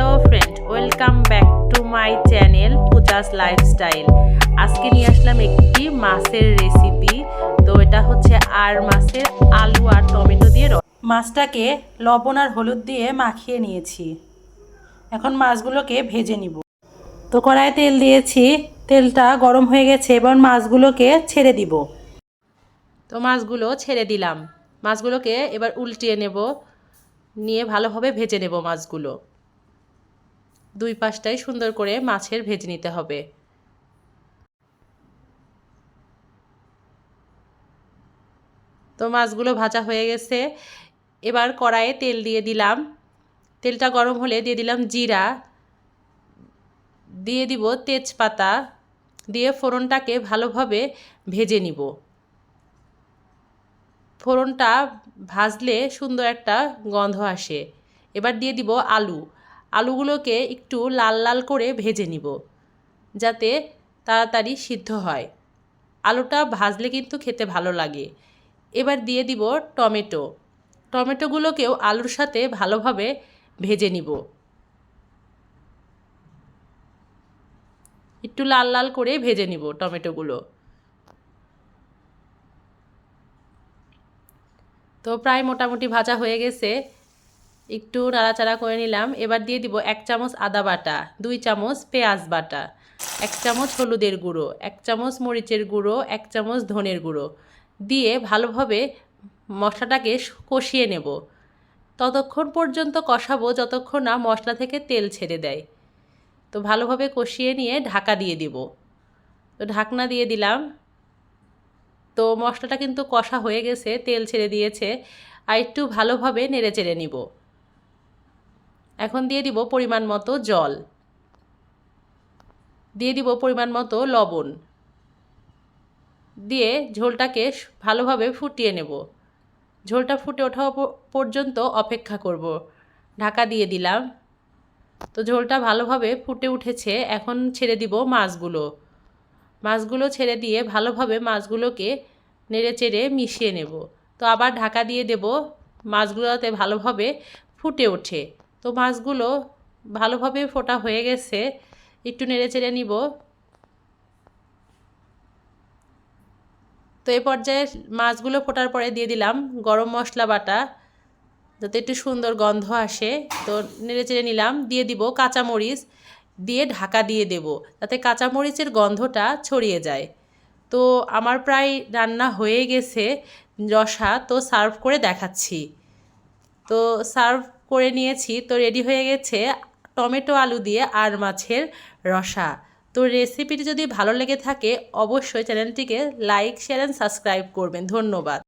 Hello friend, welcome back to my channel Puja's lifestyle. আজকে নিয়ে আসলাম একটি মাছের রেসিপি। তো এটা হচ্ছে আর মাছের আলু আর টমেটো দিয়ে মাছটাকে লবণ আর হলুদ দিয়ে মাখিয়ে নিয়েছি। এখন মাছগুলোকে ভেজে নিব। তো কড়াইয়ে তেল দিয়েছি, তেলটা গরম হয়ে গেছে, এবার মাছগুলোকে ছেড়ে দিব। তো মাছগুলো ছেড়ে দিলাম। মাছগুলোকে এবার উল্টিয়ে নেব, নিয়ে ভালোভাবে ভেজে নেব মাছগুলো। দুই পাশটাই সুন্দর করে মাছের ভেজে নিতে হবে। তো মাছগুলো ভাজা হয়ে গেছে। এবার কড়াইয়ে তেল দিয়ে দিলাম। তেলটা গরম হলে দিয়ে দিলাম জিরা। দিয়ে দিব তেজপাতা। দিয়ে ফোড়নটাকে ভালোভাবে ভেজে নিব। ফোড়নটা ভাজলে সুন্দর একটা গন্ধ আসে। এবার দিয়ে দিব আলু। আলুগুলোকে একটু লাল লাল করে ভেজে নিব, যাতে তাড়াতাড়ি সিদ্ধ হয়। আলুটা ভাজলে কিন্তু খেতে ভালো লাগে। এবার দিয়ে দিব টমেটো। টমেটোগুলোকেও আলুর সাথে ভালোভাবে ভেজে নিব। একটু লাল লাল করে ভেজে নিব টমেটোগুলো। তো প্রায় মোটামুটি ভাজা হয়ে গেছে। একটু নাড়াচাড়া করে নিলাম। এবার দিয়ে দিব এক চামচ আদা বাটা, দুই চামচ পেঁয়াজ বাটা, এক চামচ হলুদের গুঁড়ো, এক চামচ মরিচের গুঁড়ো, এক চামচ ধনের গুঁড়ো। দিয়ে ভালোভাবে মশলাটাকে কষিয়ে নেব। ততক্ষণ পর্যন্ত কষাবো যতক্ষণ না মশলা থেকে তেল ছেড়ে দেয়। তো ভালোভাবে কষিয়ে নিয়ে ঢাকা দিয়ে দিব। তো ঢাকনা দিয়ে দিলাম। তো মশলাটা কিন্তু কষা হয়ে গেছে, তেল ছেড়ে দিয়েছে। আর একটু ভালোভাবে নেড়ে চেড়ে নিব। এখন দিয়ে দিব পরিমাণ মতো জল। দিয়ে দিব পরিমাণ মতো লবণ। দিয়ে ঝোলটাকে ভালোভাবে ফুটিয়ে নেব। ঝোলটা ফুটে ওঠা পর্যন্ত অপেক্ষা করব। ঢাকা দিয়ে দিলাম। তো ঝোলটা ভালোভাবে ফুটে উঠেছে, এখন ছেড়ে দিব মাছগুলো। মাছগুলো ছেড়ে দিয়ে ভালোভাবে মাছগুলোকে নেড়ে চেড়ে মিশিয়ে নেব। তো আবার ঢাকা দিয়ে দেব মাছগুলোতে ভালোভাবে ফুটে ওঠে। তো মাছগুলো ভালোভাবে ফোটা হয়ে গেছে। একটু নেড়ে চেড়ে নিব। তো এই পর্যায়ে মাছগুলো ফোটার পরে দিয়ে দিলাম গরম মশলা বাটা, যাতে একটু সুন্দর গন্ধ আসে। তো নেড়ে চেড়ে নিলাম, দিয়ে দিব কাঁচামরিচ, দিয়ে ঢাকা দিয়ে দেব, যাতে কাঁচামরিচের গন্ধটা ছড়িয়ে যায়। তো আমার প্রায় রান্না হয়ে গেছে রসা, তো সার্ভ করে দেখাচ্ছি। তো সার্ভ করে নিয়েছি। তো রেডি হয়ে গেছে টমেটো আলু দিয়ে আর মাছের রসা। তো রেসিপিটি যদি ভালো লেগে থাকে, অবশ্যই চ্যানেলটিকে লাইক শেয়ার অ্যান্ড সাবস্ক্রাইব করবেন। ধন্যবাদ।